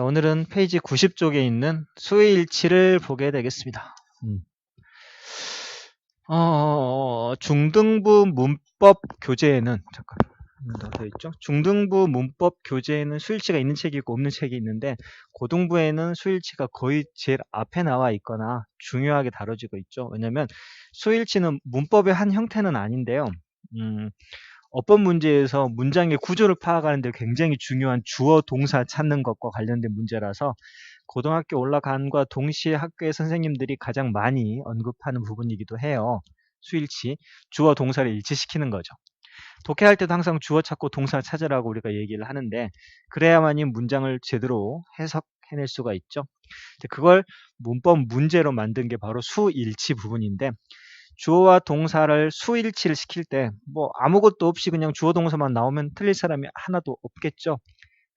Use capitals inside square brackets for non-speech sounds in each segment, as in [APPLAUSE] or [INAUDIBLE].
자, 오늘은 페이지 90쪽에 있는 수일치를 보게 되겠습니다. 음. 어, 중등부 문법 교재에는 잠깐 더 있죠. 중등부 문법 교재에는 수일치가 있는 책이 있고 없는 책이 있는데 고등부에는 수일치가 거의 제일 앞에 나와 있거나 중요하게 다뤄지고 있죠. 왜냐하면 수일치는 문법의 한 형태는 아닌데요. 음, 어법 문제에서 문장의 구조를 파악하는데 굉장히 중요한 주어 동사 찾는 것과 관련된 문제라서 고등학교 올라간과 동시에 학교의 선생님들이 가장 많이 언급하는 부분이기도 해요. 수일치, 주어 동사를 일치시키는 거죠. 독해할 때도 항상 주어 찾고 동사 찾으라고 우리가 얘기를 하는데 그래야만이 문장을 제대로 해석해낼 수가 있죠. 그걸 문법 문제로 만든 게 바로 수일치 부분인데 주어와 동사를 수일치를 시킬 때 뭐 아무것도 없이 그냥 주어 동사만 나오면 틀릴 사람이 하나도 없겠죠.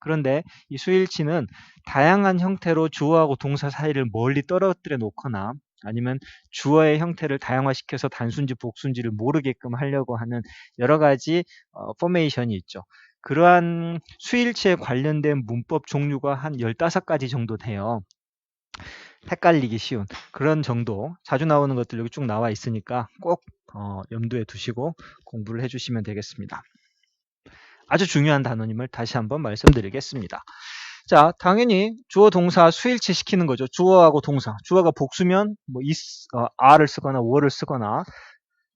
그런데 이 수일치는 다양한 형태로 주어하고 동사 사이를 멀리 떨어뜨려 놓거나 아니면 주어의 형태를 다양화시켜서 단순지 복순지를 모르게끔 하려고 하는 여러 가지 어, 포메이션이 있죠. 그러한 수일치에 관련된 문법 종류가 한 15가지 정도 돼요. 헷갈리기 쉬운 그런 정도 자주 나오는 것들 여기 쭉 나와 있으니까 꼭 어, 염두에 두시고 공부를 해주시면 되겠습니다. 아주 중요한 단어님을 다시 한번 말씀드리겠습니다. 자, 당연히 주어 동사 수일치 시키는 거죠. 주어하고 동사. 주어가 복수면 뭐 is, 어, are를 쓰거나 were를 쓰거나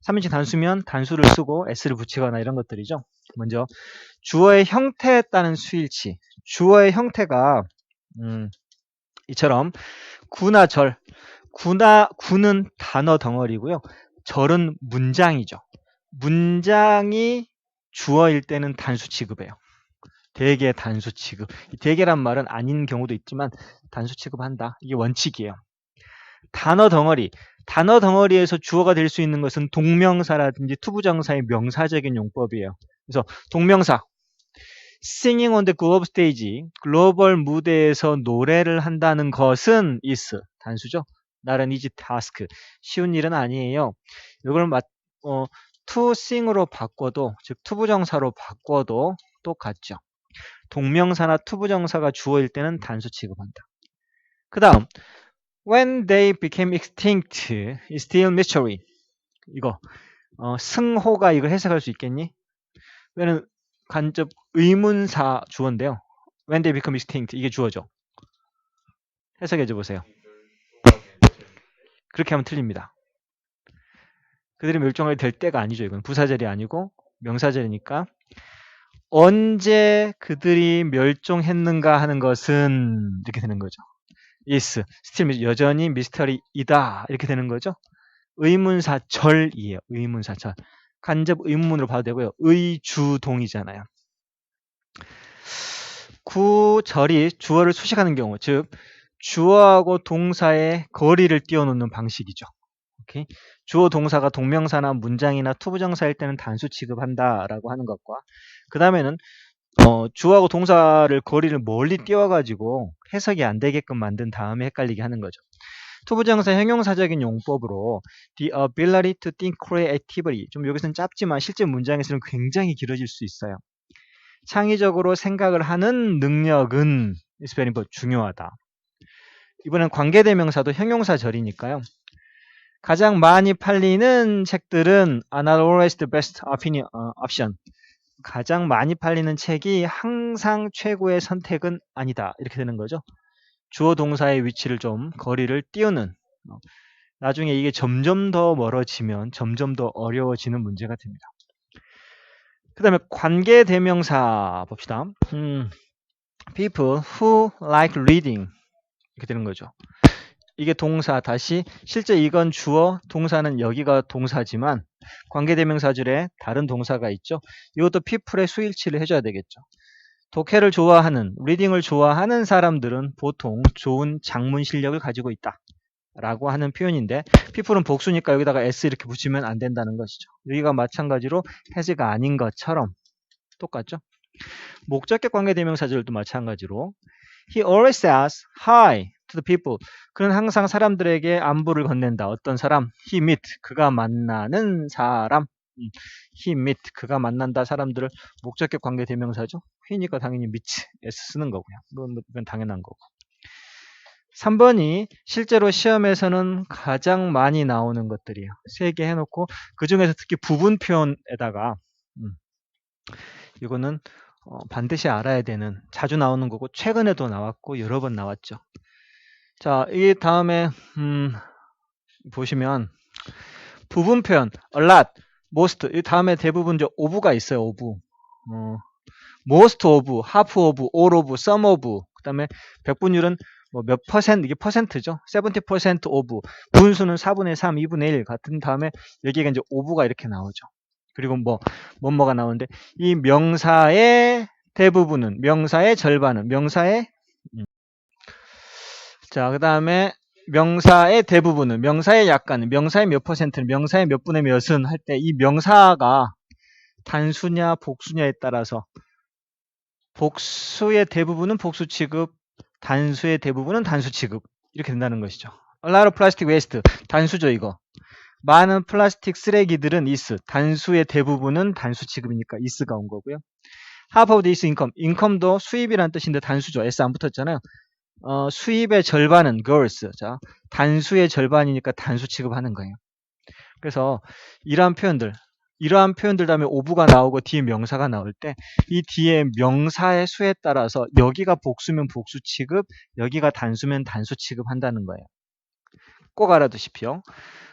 3인칭 단수면 단수를 쓰고 s를 붙이거나 이런 것들이죠. 먼저 주어의 형태에 따른 수일치. 주어의 형태가 음, 이처럼 구나 절. 구나 구는 단어 덩어리고요. 절은 문장이죠. 문장이 주어일 때는 단수 취급해요. 대개 단수 취급. 대개란 말은 아닌 경우도 있지만 단수 취급한다. 이게 원칙이에요. 단어 덩어리. 단어 덩어리에서 주어가 될 수 있는 것은 동명사라든지 투부정사의 명사적인 용법이에요. 그래서 동명사 singing on the globe stage, 글로벌 무대에서 노래를 한다는 것은 is 단수죠. 나란히 지 task 쉬운 일은 아니에요. 이걸 맞, 어, to sing으로 바꿔도 즉 투부정사로 바꿔도 똑같죠. 동명사나 투부정사가 주어일 때는 단수 취급한다. 그 다음 when they became extinct is still mystery 이거 어, 승호가 이거 해석할 수 있겠니? 왜냐면 간접 의문사 주어인데요. When they become extinct 이게 주어죠. 해석해 줘 보세요. 그렇게 하면 틀립니다. 그들이 멸종하게 될 때가 아니죠. 이건 부사절이 아니고 명사절이니까 언제 그들이 멸종했는가 하는 것은 이렇게 되는 거죠. is, still 여전히 미스터리이다 이렇게 되는 거죠. 의문사절이에요. 의문사절. 간접 의문으로 봐도 되고요. 의주동이잖아요. 구절이 주어를 수식하는 경우, 즉 주어하고 동사의 거리를 띄워놓는 방식이죠. 오케이? 주어 동사가 동명사나 문장이나 투부정사일 때는 단수 취급한다라고 하는 것과 그 다음에는 어, 주어하고 동사를 거리를 멀리 띄워가지고 해석이 안 되게끔 만든 다음에 헷갈리게 하는 거죠. 투부정사 형용사적인 용법으로 the ability to think creatively 좀 여기서는 짧지만 실제 문장에서는 굉장히 길어질 수 있어요. 창의적으로 생각을 하는 능력은 is very important, 중요하다. 이번엔 관계대명사도 형용사절이니까요. 가장 많이 팔리는 책들은 are not always the best 어, option. 가장 많이 팔리는 책이 항상 최고의 선택은 아니다. 이렇게 되는 거죠. 주어 동사의 위치를 좀 거리를 띄우는 어, 나중에 이게 점점 더 멀어지면 점점 더 어려워지는 문제가 됩니다. 그 다음에 관계 대명사 봅시다. 음, people who like reading 이렇게 되는 거죠. 이게 동사 다시 실제 이건 주어 동사는 여기가 동사지만 관계대명사 줄에 다른 동사가 있죠. 이것도 people의 수일치를 해줘야 되겠죠. 독해를 좋아하는, 리딩을 좋아하는 사람들은 보통 좋은 작문 실력을 가지고 있다. 라고 하는 표현인데 people은 복수니까 여기다가 s 이렇게 붙이면 안 된다는 것이죠. 여기가 마찬가지로 has가 아닌 것처럼 똑같죠. 목적격 관계대명사들도 마찬가지로 he always says hi to the people. 그는 항상 사람들에게 안부를 건넨다. 어떤 사람? he meet. 그가 만나는 사람. 음, he meet 그가 만난다 사람들을 목적격 관계 대명사죠. 회니까 당연히 meet s 쓰는 거고요. 이건 당연한 거고. 3번이 실제로 시험에서는 가장 많이 나오는 것들이에요. 세 개 해놓고 그 중에서 특히 부분 표현에다가 음, 이거는 어, 반드시 알아야 되는 자주 나오는 거고 최근에도 나왔고 여러 번 나왔죠. 자, 이 다음에 음, 보시면 부분 표현 a lot, most 이 다음에 대부분 이제 of가 있어요. of. 어, most of, half of, all of, some of 그다음에 백분율은 뭐 몇 퍼센트 이게 퍼센트죠. 70% of 분수는 4분의 3, 2분의 1 같은 다음에 여기가 이제 of가 이렇게 나오죠. 그리고 뭐 뭐뭐가 나오는데 이 명사의 대부분은 명사의 절반은 명사의 음. 자, 그다음에 명사의 대부분은 명사의 약간은 명사의 몇 퍼센트는 명사의 몇 분의 몇은 할 때 이 명사가 단수냐 복수냐에 따라서 복수의 대부분은 복수 취급, 단수의 대부분은 단수 취급 이렇게 된다는 것이죠. A lot of plastic waste 단수죠 이거. 많은 플라스틱 쓰레기들은 is 단수의 대부분은 단수 취급이니까 is가 온 거고요. half of this income income도 수입이란 뜻인데 단수죠. s 안 붙었잖아요. 어, 수입의 절반은 girls. 자, 단수의 절반이니까 단수 취급하는 거예요. 그래서 이러한 표현들, 이러한 표현들 다음에 오부가 나오고 뒤에 명사가 나올 때 이 뒤에 명사의 수에 따라서 여기가 복수면 복수 취급, 여기가 단수면 단수 취급한다는 거예요. 꼭 알아두십시오.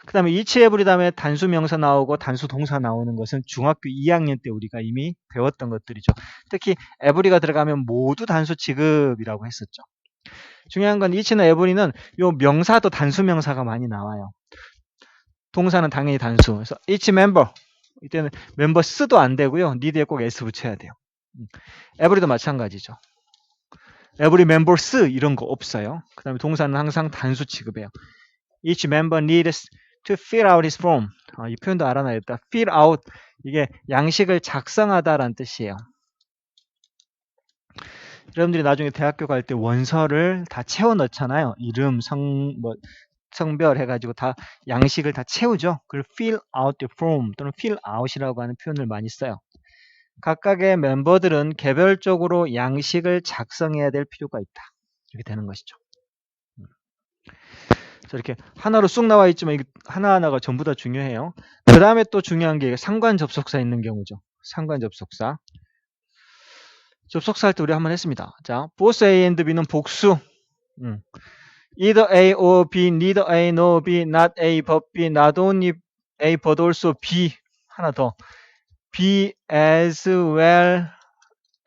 그 다음에 이치에브리 다음에 단수 명사 나오고 단수 동사 나오는 것은 중학교 2학년 때 우리가 이미 배웠던 것들이죠. 특히 에브리가 들어가면 모두 단수 취급이라고 했었죠. 중요한 건 이치나 에브리는 요 명사도 단수 명사가 많이 나와요. 동사는 당연히 단수. 그래서 each member 이때는 멤버 쓰도 안 되고요. 니드에 꼭 s 붙여야 돼요. 에브리도 마찬가지죠. every members 이런 거 없어요. 그 다음에 동사는 항상 단수 취급해요. each member needs to fill out his form. 아, 이 표현도 알아놔야겠다. fill out 이게 양식을 작성하다라는 뜻이에요. 여러분들이 나중에 대학교 갈 때 원서를 다 채워 넣잖아요. 이름, 성, 뭐, 성별 해가지고 다 양식을 다 채우죠. 그걸 fill out the form 또는 fill out이라고 하는 표현을 많이 써요. 각각의 멤버들은 개별적으로 양식을 작성해야 될 필요가 있다. 이렇게 되는 것이죠. 자, 이렇게 하나로 쑥 나와 있지만 이게 하나하나가 전부 다 중요해요. 그 다음에 또 중요한 게 상관 접속사 있는 경우죠. 상관 접속사. 접속사 할 때 우리 한번 했습니다. 자, both A and B는 복수. 음. Either A or B, neither A nor B, not A but B, not only A but also B. 하나 더. B as well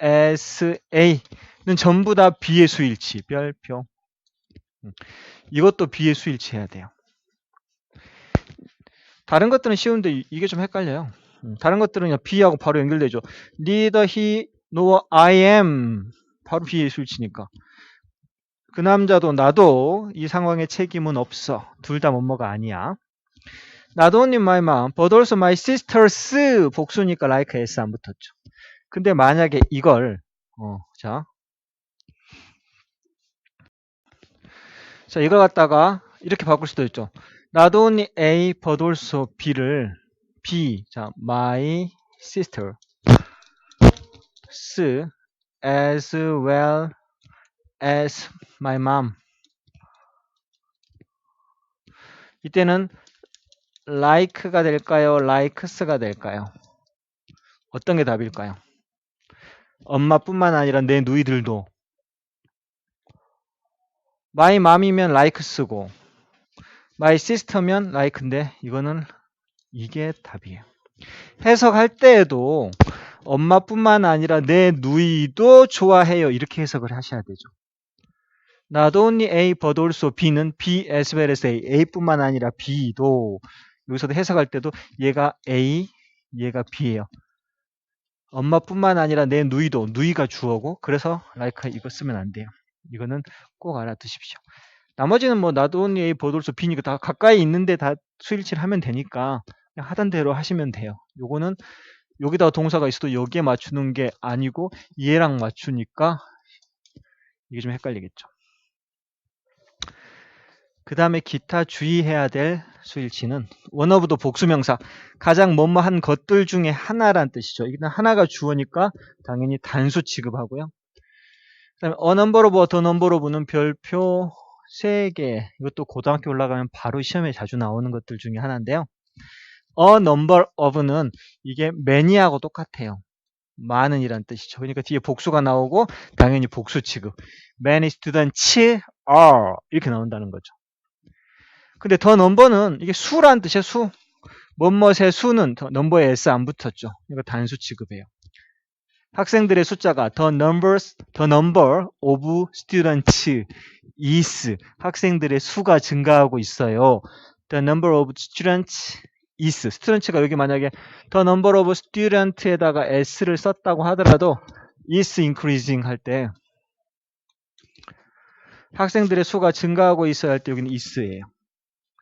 as A는 전부 다 B의 수일치. 별표. 음. 이것도 B의 수일치 해야 돼요. 다른 것들은 쉬운데 이- 이게 좀 헷갈려요. 음, 다른 것들은 그냥 B하고 바로 연결되죠. Neither he nor I am 바로 B의 수일치니까. 그 남자도 나도 이 상황에 책임은 없어. 둘다 뭐뭐가 아니야. Not only my mom, but also my sisters 복수니까 like s 안 붙었죠. 근데 만약에 이걸 어, 자, 자 이걸 갖다가 이렇게 바꿀 수도 있죠. Not only A, but also B를 B, 자 my sister, s as well as my mom. 이때는 like가 될까요? likes가 될까요? 어떤 게 답일까요? 엄마뿐만 아니라 내 누이들도 my mom이면 like 쓰고 my sister면 like인데 이거는 이게 답이에요. 해석할 때에도 엄마뿐만 아니라 내 누이도 좋아해요. 이렇게 해석을 하셔야 되죠. Not only A but also B는 B as well as A. A뿐만 아니라 B도 여기서도 해석할 때도 얘가 A, 얘가 B예요. 엄마뿐만 아니라 내 누이도 누이가 주어고 그래서 like 이거 쓰면 안 돼요. 이거는 꼭 알아두십시오. 나머지는 뭐 not only A also B니까 다 가까이 있는데 다 수일치를 하면 되니까 그냥 하던 대로 하시면 돼요. 요거는 여기다가 동사가 있어도 여기에 맞추는 게 아니고 얘랑 맞추니까 이게 좀 헷갈리겠죠. 그 다음에 기타 주의해야 될 수일치는 원어브도 복수명사 가장 뭐뭐한 것들 중에 하나란 뜻이죠. 이는 하나가 주어니까 당연히 단수 취급하고요. number of, the number of는 별표 3개. 이것도 고등학교 올라가면 바로 시험에 자주 나오는 것들 중에 하나인데요. a number of는 이게 many하고 똑같아요. 많은 이란 뜻이죠. 그러니까 뒤에 복수가 나오고 당연히 복수 취급. many students are 이렇게 나온다는 거죠. 근데 더 넘버는 이게 수란 뜻이에요. 수. 뭐뭇의 수는 더 넘버에 s 안 붙었죠. 이거 단수 취급해요. 학생들의 숫자가 the numbers, the number of students is 학생들의 수가 증가하고 있어요. the number of students is students가 여기 만약에 the number of student에다가 s를 썼다고 하더라도 is increasing 할 때 학생들의 수가 증가하고 있어야 할 때 여기는 is예요.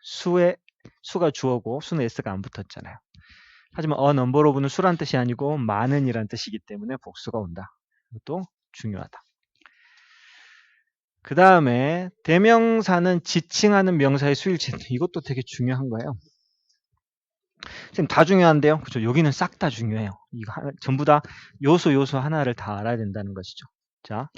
수의 수가 주어고 수는 s가 안 붙었잖아요. 하지만 a number of는 수란 뜻이 아니고 많은이란 뜻이기 때문에 복수가 온다. 이것도 중요하다. 그 다음에 대명사는 지칭하는 명사의 수일치. 이것도 되게 중요한 거예요. 지금 다 중요한데요. 그죠? 여기는 싹 다 중요해요. 이거 하나, 전부 다 요소 요소 하나를 다 알아야 된다는 것이죠. 자,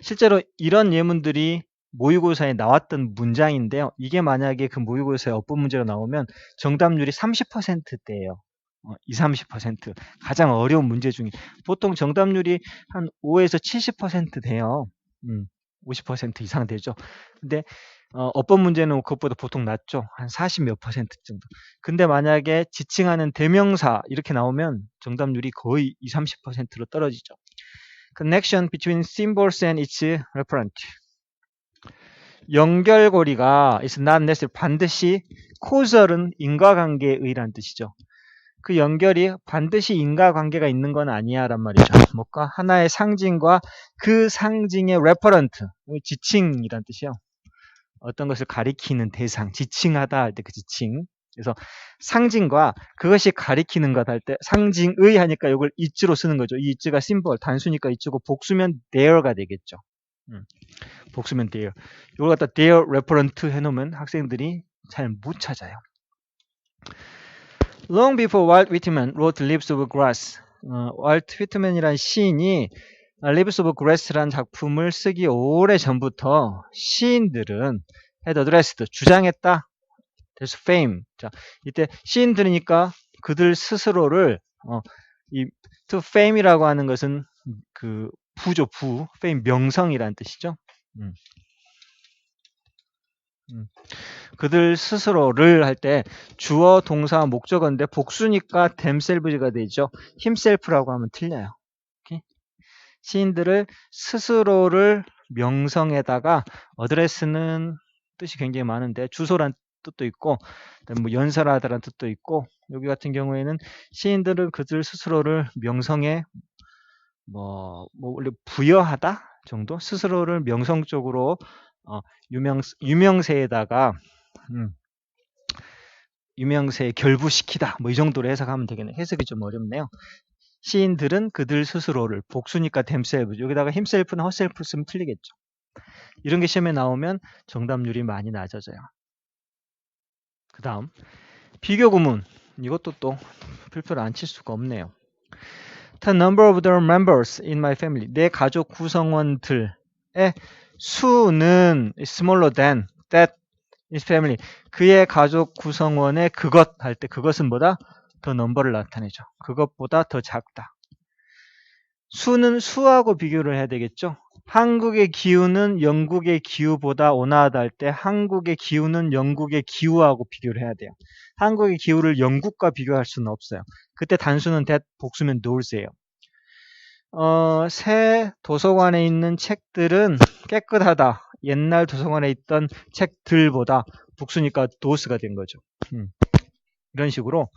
실제로 이런 예문들이 모의고사에 나왔던 문장인데요. 이게 만약에 그 모의고사에 어법 문제가 나오면 정답률이 30%대예요. 어, 20, 30% 가장 어려운 문제 중에 보통 정답률이 한 5에서 70% 돼요. 음, 50% 이상 되죠. 근데 어, 어법 문제는 그것보다 보통 낮죠. 한 40 몇 퍼센트 정도. 근데 만약에 지칭하는 대명사 이렇게 나오면 정답률이 거의 20, 30%로 떨어지죠. Connection between symbols and its referent. 연결고리가 is not necessary 반드시 causal은 인과관계의란 뜻이죠. 그 연결이 반드시 인과관계가 있는 건 아니야란 말이죠. 뭐가 하나의 상징과 그 상징의 referent, 지칭이란 뜻이요. 어떤 것을 가리키는 대상, 지칭하다 할 때 그 지칭. 그래서 상징과 그것이 가리키는 것 할 때 상징의 하니까 이걸 it로 쓰는 거죠. 이 it가 심벌 단수니까 it고 복수면 there가 되겠죠. 음, 복수면 there. 이걸 갖다 there referent 해놓으면 학생들이 잘 못 찾아요. Long before Walt Whitman wrote Leaves of Grass, 어, 월트 휘트맨이란 시인이 Leaves of Grass라는 작품을 쓰기 오래 전부터 시인들은 had addressed, 주장했다. There's fame. 자, 이때 시인 들으니까 그들 스스로를 어, 이 to fame이라고 하는 것은 그 부죠, 부. fame 명성이란 뜻이죠. 음. 음. 그들 스스로를 할 때 주어, 동사, 목적어인데 복수니까 themselves가 되죠. himself라고 하면 틀려요. 오케이? 시인들을 스스로를 명성에다가 어드레스는 뜻이 굉장히 많은데 주소란 뜻도 있고 뭐 연설하다라는 뜻도 있고 여기 같은 경우에는 시인들은 그들 스스로를 명성에 뭐, 뭐 원래 부여하다 정도 스스로를 명성적으로 어, 유명 유명세에다가 음, 유명세에 결부시키다 뭐 이 정도로 해석하면 되겠네. 해석이 좀 어렵네요. 시인들은 그들 스스로를 복수니까 themselves 여기다가 himself나 herself 쓰면 틀리겠죠. 이런 게 시험에 나오면 정답률이 많이 낮아져요. 그 다음 비교 구문 이것도 또 필표를 안 칠 수가 없네요. The number of the members in my family 내 가족 구성원들의 수는 smaller than that is family 그의 가족 구성원의 그것 할 때 그것은 뭐다? 더 넘버를 나타내죠. 그것보다 더 작다. 수는 수하고 비교를 해야 되겠죠. 한국의 기후는 영국의 기후보다 온화하다 할때 한국의 기후는 영국의 기후하고 비교를 해야 돼요. 한국의 기후를 영국과 비교할 수는 없어요. 그때 단수는 that, 복수면 nors예요. 어, 새 도서관에 있는 책들은 깨끗하다. 옛날 도서관에 있던 책들보다 복수니까 도스가 된 거죠. 음. 이런 식으로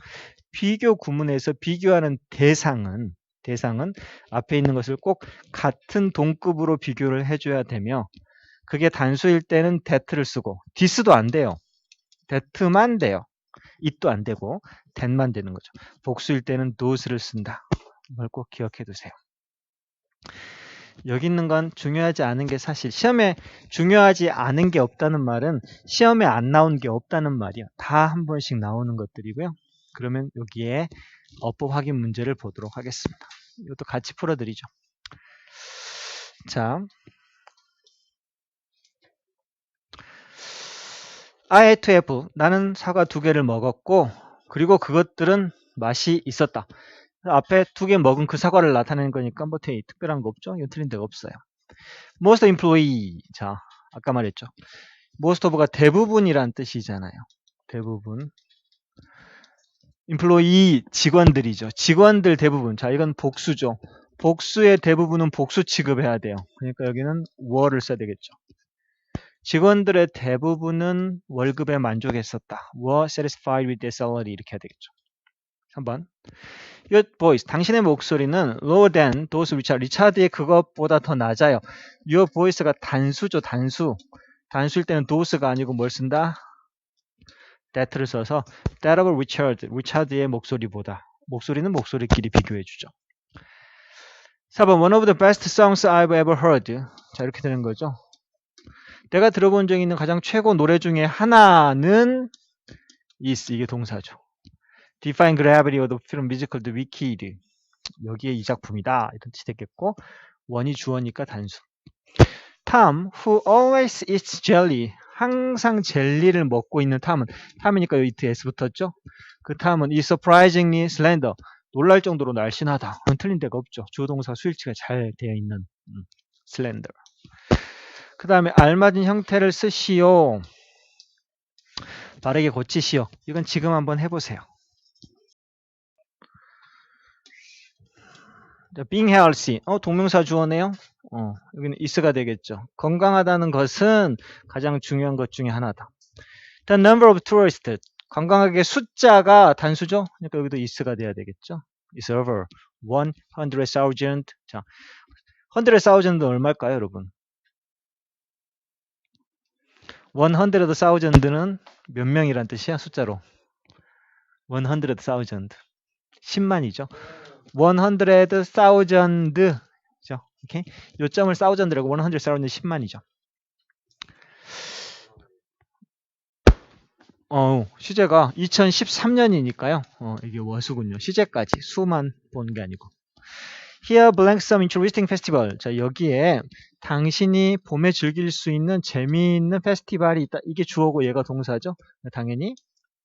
비교 구문에서 비교하는 대상은 대상은 앞에 있는 것을 꼭 같은 동급으로 비교를 해줘야 되며 그게 단수일 때는 that를 쓰고 this도 안 돼요. that만 돼요. it도 안 되고 that만 되는 거죠. 복수일 때는 those를 쓴다. 이걸 꼭 기억해 두세요. 여기 있는 건 중요하지 않은 게 사실 시험에 중요하지 않은 게 없다는 말은 시험에 안 나온 게 없다는 말이야. 다한 번씩 나오는 것들이고요. 그러면 여기에 어법 확인 문제를 보도록 하겠습니다. 이것도 같이 풀어드리죠. 자, I to have 나는 사과 두 개를 먹었고 그리고 그것들은 맛이 있었다. 앞에 두 개 먹은 그 사과를 나타내는 거니까 뭐 되게 특별한 거 없죠? 이거 틀린 데가 없어요. Most employee 자 아까 말했죠. Most of가 대부분이란 뜻이잖아요. 대부분 employee 직원들이죠. 직원들 대부분 자 이건 복수죠. 복수의 대부분은 복수 취급해야 돼요. 그러니까 여기는 were를 써야 되겠죠. 직원들의 대부분은 월급에 만족했었다. were satisfied with their salary 이렇게 해야 되겠죠. 3번. Your voice, 당신의 목소리는 lower than those which are 리차드의 그것보다 더 낮아요. Your voice가 단수죠, 단수. 단수일 때는 those가 아니고 뭘 쓴다? That를 써서 that of Richard, 리차드의 목소리보다. 목소리는 목소리끼리 비교해주죠. 4번. One of the best songs I've ever heard. 자, 이렇게 되는 거죠. 내가 들어본 적 있는 가장 최고 노래 중에 하나는 is 이게 동사죠. Define Gravity of the film musical The Wicked 여기에 이 작품이다 이런 뜻이 되겠고 원이 주어니까 단수. Tom who always eats jelly 항상 젤리를 먹고 있는 탐은 탐이니까 여기 s 붙었죠. 그 탐은 is surprisingly slender 놀랄 정도로 날씬하다. 그건 틀린 데가 없죠. 주어동사 수일치가 잘 되어 있는 음, slender. 그 다음에 알맞은 형태를 쓰시오. 바르게 고치시오. 이건 지금 한번 해보세요. being healthy. 어, 동명사 주어네요. 어, 여기는 is가 되겠죠. 건강하다는 것은 가장 중요한 것 중에 하나다. The number of tourists. 관광객의 숫자가 단수죠. 그러니까 여기도 is가 돼야 되겠죠. is over 100,000. 자, 100,000은 얼마일까요, 여러분? 100,000는 몇 명이란 뜻이야? 숫자로. 100,000. 10만이죠. 100,000. 죠 오케이? 요점을 thousand라고 100,000은 10만이죠. 어, 시제가 2013년이니까요. 어, 이게 워수군요. 시제까지 수만 본 게 아니고. Here blank some interesting festival. 자, 여기에 당신이 봄에 즐길 수 있는 재미있는 페스티벌이 있다. 이게 주어고 얘가 동사죠. 당연히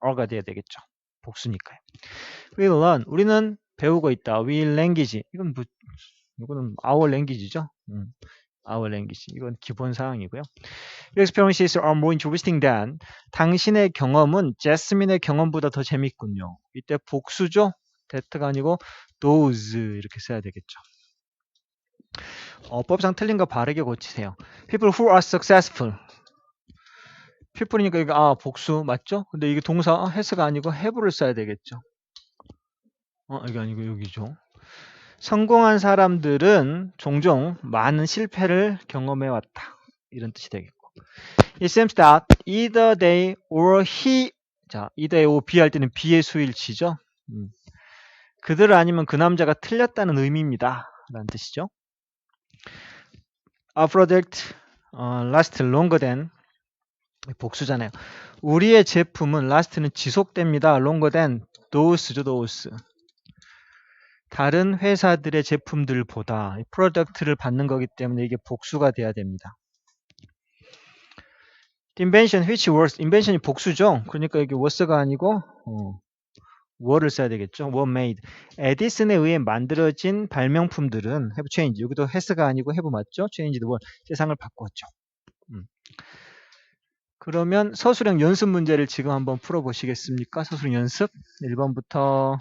어가 돼야 되겠죠. 복수니까요. We learn. 우리는 배우고 있다. We language. 이건 뭐, 이거는 our language죠. 음, our language. 이건 기본 사항이고요. Your experiences are more interesting than. 당신의 경험은 제스민의 경험보다 더 재밌군요. 이때 복수죠. that가 아니고 those 이렇게 써야 되겠죠. 어법상 틀린 거 바르게 고치세요. People who are successful. people이니까 이거 아 복수 맞죠? 근데 이게 동사 해스가 아니고 have를 써야 되겠죠. 어 이게 아니고 여기죠. 성공한 사람들은 종종 많은 실패를 경험해 왔다. 이런 뜻이 되겠고. It seems that either they or he 자, either or be 할 때는 be의 수일치죠. 음. 그들 아니면 그 남자가 틀렸다는 의미입니다. 라는 뜻이죠. A product uh, last longer than 복수잖아요. 우리의 제품은 last는 지속됩니다. longer than those죠, those. 다른 회사들의 제품들보다 프로덕트를 받는 거기 때문에 이게 복수가 돼야 됩니다. invention which was invention이 복수죠. 그러니까 이게 was가 아니고 어, were를 써야 되겠죠. were made. 에디슨에 의해 만들어진 발명품들은 have changed. 여기도 has가 아니고 have 맞죠? changed were. 세상을 바꿨죠. 음. 그러면 서술형 연습 문제를 지금 한번 풀어 보시겠습니까? 서술형 연습 1번부터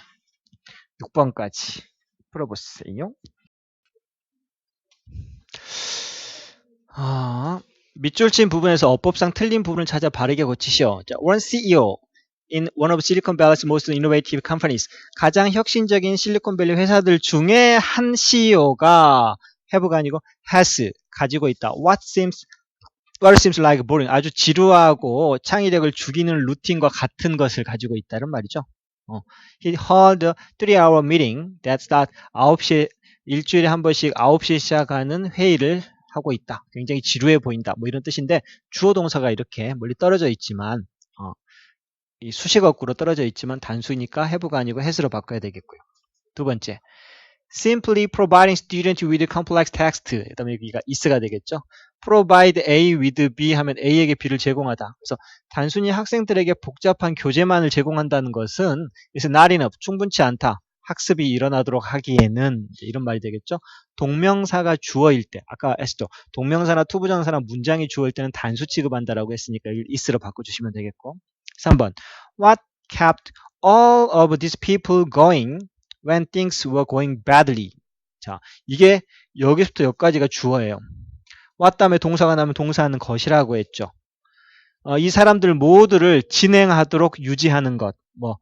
6번까지 풀어보세요. 아, 밑줄 친 부분에서 어법상 틀린 부분을 찾아 바르게 고치시오. 자, one CEO in one of Silicon Valley's most innovative companies. 가장 혁신적인 실리콘밸리 회사들 중에 한 CEO가 have가 아니고 has 가지고 있다. What seems what seems like boring. 아주 지루하고 창의력을 죽이는 루틴과 같은 것을 가지고 있다는 말이죠. 어. He held a 3-hour meeting that start 9시에 일주일에 한 번씩 9시에 시작하는 회의를 하고 있다. 굉장히 지루해 보인다. 뭐 이런 뜻인데 주어 동사가 이렇게 멀리 떨어져 있지만 어, 이 수식 어구로 떨어져 있지만 단수니까 have가 아니고 has로 바꿔야 되겠고요. 두 번째 simply providing student with complex text 그다음에 여기가 is가 되겠죠. Provide A with B 하면 A에게 B를 제공하다. 그래서 단순히 학생들에게 복잡한 교재만을 제공한다는 것은 is not enough 충분치 않다. 학습이 일어나도록 하기에는 이런 말이 되겠죠. 동명사가 주어일 때 아까 했죠. 동명사나 투부정사나 문장이 주어일 때는 단수 취급한다라고 했으니까 is로 바꿔주시면 되겠고 3번 What kept all of these people going when things were going badly? 자, 이게 여기서부터 여기까지가 주어예요. What 다음에 동사가 나면 동사하는 것이라고 했죠. 어, 이 사람들 모두를 진행하도록 유지하는 것. 뭐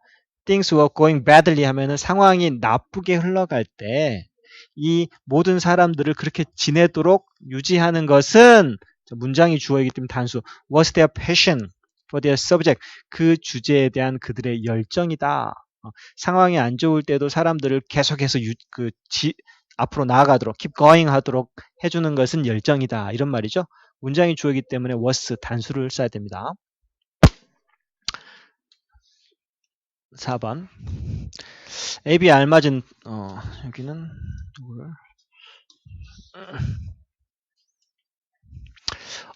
things were going badly 하면은 상황이 나쁘게 흘러갈 때 이 모든 사람들을 그렇게 지내도록 유지하는 것은 문장이 주어이기 때문에 단수 was their passion for their subject 그 주제에 대한 그들의 열정이다. 어, 상황이 안 좋을 때도 사람들을 계속해서 유, 그 지, 앞으로 나아가도록 keep going 하도록 해주는 것은 열정이다. 이런 말이죠. 문장이 주어이기 때문에 was 단수를 써야 됩니다. 4번 A, B 알맞은 어, 여기는?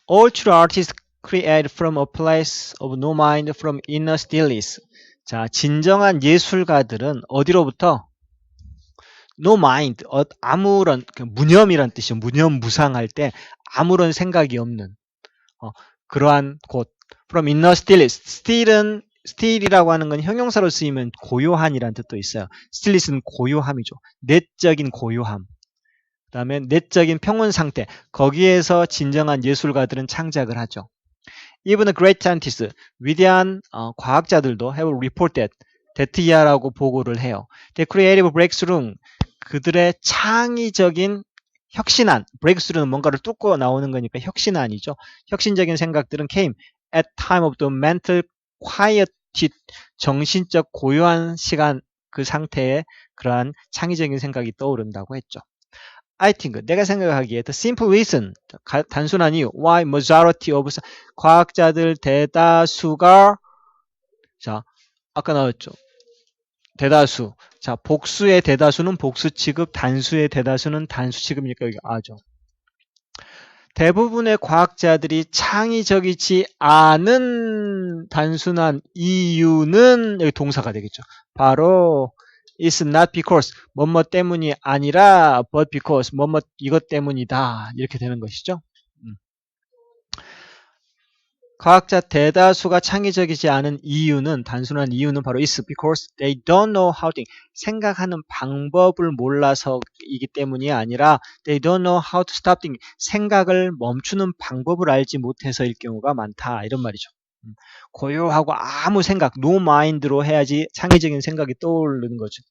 All true artists create from a place of no mind from inner stillness. 자, 진정한 예술가들은 어디로부터? No mind, 어, 아무런 그 무념이란 뜻이요. 무념무상할 때 아무런 생각이 없는 어, 그러한 곳. From inner stillness. still은 still이라고 하는 건 형용사로 쓰이면 고요한이라는 뜻도 있어요. stillness는 고요함이죠. 내적인 고요함. 그 다음에 내적인 평온 상태. 거기에서 진정한 예술가들은 창작을 하죠. Even great scientists, 위대한 어, 과학자들도 have reported that이야라고 보고를 해요. The creative breakthrough, 그들의 창의적인 혁신안, breakthrough는 뭔가를 뚫고 나오는 거니까 혁신안이죠. 혁신적인 생각들은 came at time of the mental quiet, 정신적 고요한 시간 그 상태에 그러한 창의적인 생각이 떠오른다고 했죠. I think 내가 생각하기에 the simple reason 단순한 이유 why majority of 과학자들 대다수가 자 아까 나왔죠 대다수. 자 복수의 대다수는 복수 취급 단수의 대다수는 단수 취급이니까? 여기 아죠. 대부분의 과학자들이 창의적이지 않은 단순한 이유는 여기 동사가 되겠죠. 바로 is not because 뭐뭐 때문이 아니라 but because 뭐뭐 이것 때문이다. 이렇게 되는 것이죠. 음. 과학자 대다수가 창의적이지 않은 이유는 단순한 이유는 바로 is because they don't know how to 생각하는 방법을 몰라서이기 때문이 아니라 they don't know how to stop thinking 생각을 멈추는 방법을 알지 못해서일 경우가 많다 이런 말이죠. 음. 고요하고 아무 생각, no mind로 해야지 창의적인 생각이 떠오르는 거죠.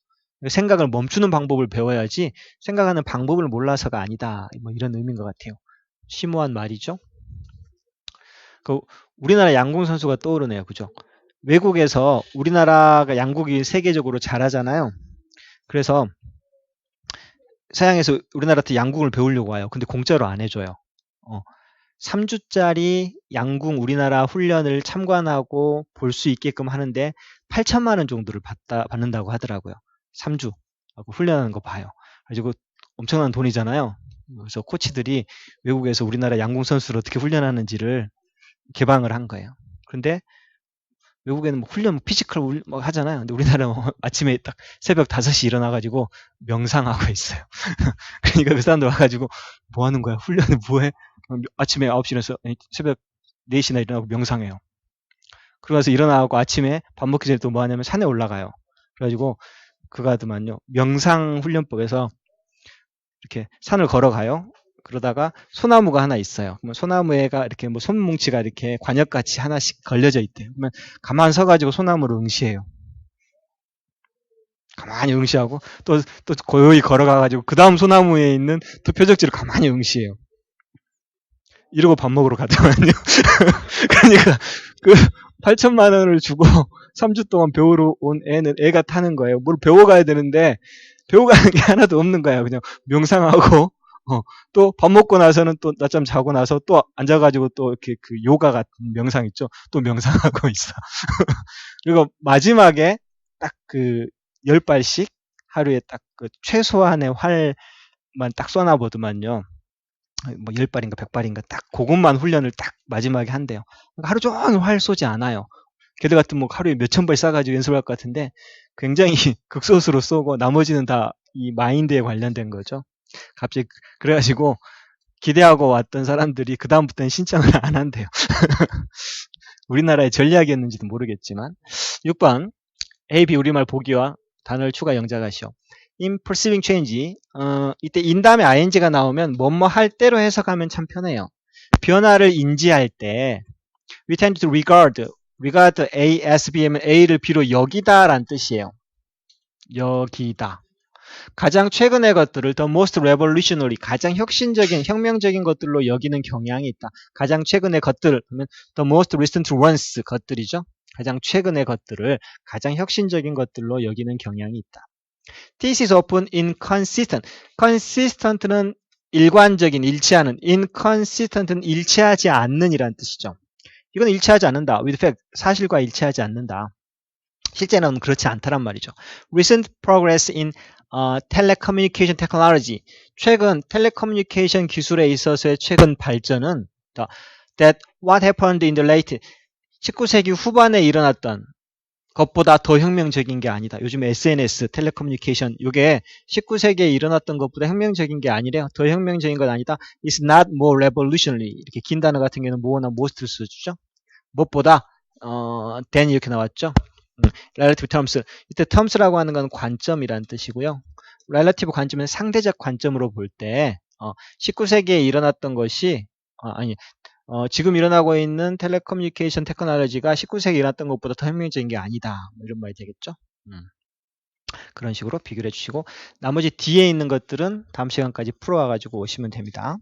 생각을 멈추는 방법을 배워야지 생각하는 방법을 몰라서가 아니다. 뭐 이런 의미인 것 같아요. 심오한 말이죠. 그 우리나라 양궁 선수가 떠오르네요. 그죠? 외국에서 우리나라가 양국이 세계적으로 잘하잖아요. 그래서 서양에서 우리나라한테 양궁을 배우려고 와요. 근데 공짜로 안 해줘요. 어, 3주짜리 양궁 우리나라 훈련을 참관하고 볼 수 있게끔 하는데 8천만 원 정도를 받다, 받는다고 하더라고요. 3주 하고 훈련하는 거 봐요. 그리고 엄청난 돈이잖아요. 그래서 코치들이 외국에서 우리나라 양궁 선수를 어떻게 훈련하는지를 개방을 한 거예요. 그런데 외국에는 뭐 훈련, 뭐 피지컬 뭐 하잖아요. 근데 우리나라는 뭐 [LAUGHS] 아침에 딱 새벽 5시 일어나가지고 명상하고 있어요. [LAUGHS] 그러니까 그 사람들 와가지고 뭐 하는 거야? 훈련을 뭐 해? 아침에 9시 일어나서 새벽 4시나 일어나고 명상해요. 그러고서 일어나고 아침에 밥 먹기 전에 또 뭐 하냐면 산에 올라가요. 그래가지고 그거 하더만요. 명상 훈련법에서 이렇게 산을 걸어가요. 그러다가 소나무가 하나 있어요. 그러면 소나무에가 이렇게 뭐 손뭉치가 이렇게 관역같이 하나씩 걸려져 있대요. 그러면 가만 서가지고 소나무를 응시해요. 가만히 응시하고 또, 또 고요히 걸어가가지고 그 다음 소나무에 있는 또 표적지를 가만히 응시해요. 이러고 밥 먹으러 가더만요. [LAUGHS] 그러니까 그 8천만 원을 주고 3주 동안 배우러 온 애는 애가 타는 거예요. 뭘 배워가야 되는데 배워가는 게 하나도 없는 거야. 그냥 명상하고 어, 또 밥 먹고 나서는 또 낮잠 자고 나서 또 앉아가지고 또 이렇게 그 요가 같은 명상 있죠. 또 명상하고 [LAUGHS] 있어. 그리고 마지막에 딱 그 열 발씩 하루에 딱 그 최소한의 활만 딱 쏘나보더만요. 뭐 10발인가 100발인가 딱 그것만 훈련을 딱 마지막에 한대요. 그러니까 하루 종일 활 쏘지 않아요. 걔들 같은 뭐 하루에 몇천 발 쏴가지고 연습할 것 같은데 굉장히 [LAUGHS] 극소수로 쏘고 나머지는 다 이 마인드에 관련된 거죠. 갑자기 그- 그래가지고 기대하고 왔던 사람들이 그 다음부터는 신청을 [LAUGHS] 안 한대요. [LAUGHS] 우리나라의 전략이었는지도 모르겠지만 6번 A, B 우리말 보기와 단어를 추가 영작하시오. in perceiving change 어, 이때 in 다음에 ing가 나오면 뭐뭐 할 때로 해석하면 참 편해요. 변화를 인지할 때 we tend to regard regard A as B면 A를 B로 여기다라는 뜻이에요. 여기다. 가장 최근의 것들을 the most revolutionary 가장 혁신적인 혁명적인 것들로 여기는 경향이 있다. 가장 최근의 것들 그러면 the most recent ones 것들이죠. 가장 최근의 것들을 가장 혁신적인 것들로 여기는 경향이 있다. This is often inconsistent. consistent는 일관적인, 일치하는, inconsistent는 일치하지 않는 이란 뜻이죠. 이건 일치하지 않는다. with fact, 사실과 일치하지 않는다. 실제는 그렇지 않다란 말이죠. Recent progress in 어, telecommunication technology. 최근 텔레커뮤니케이션 기술에 있어서의 최근 발전은 that what happened in the late 19세기 후반에 일어났던 것보다 더 혁명적인 게 아니다. 요즘 SNS, 텔레커뮤니케이션 이게 19세기에 일어났던 것보다 혁명적인 게 아니래요. 더 혁명적인 건 아니다. It's not more revolutionary. 이렇게 긴 단어 같은 경우는 뭐나 most를 써주죠. 무엇보다 어, than 이렇게 나왔죠. 음, relative terms. 이때 terms라고 하는 건 관점이라는 뜻이고요. relative 관점은 상대적 관점으로 볼 때, 어, 19세기에 일어났던 것이, 어, 아니, 어, 지금 일어나고 있는 텔레커뮤니케이션 테크놀로지가 19세기에 일어났던 것보다 더 혁명적인 게 아니다. 뭐 이런 말이 되겠죠. 음. 그런 식으로 비교를 해주시고, 나머지 뒤에 있는 것들은 다음 시간까지 풀어와가지고 오시면 됩니다.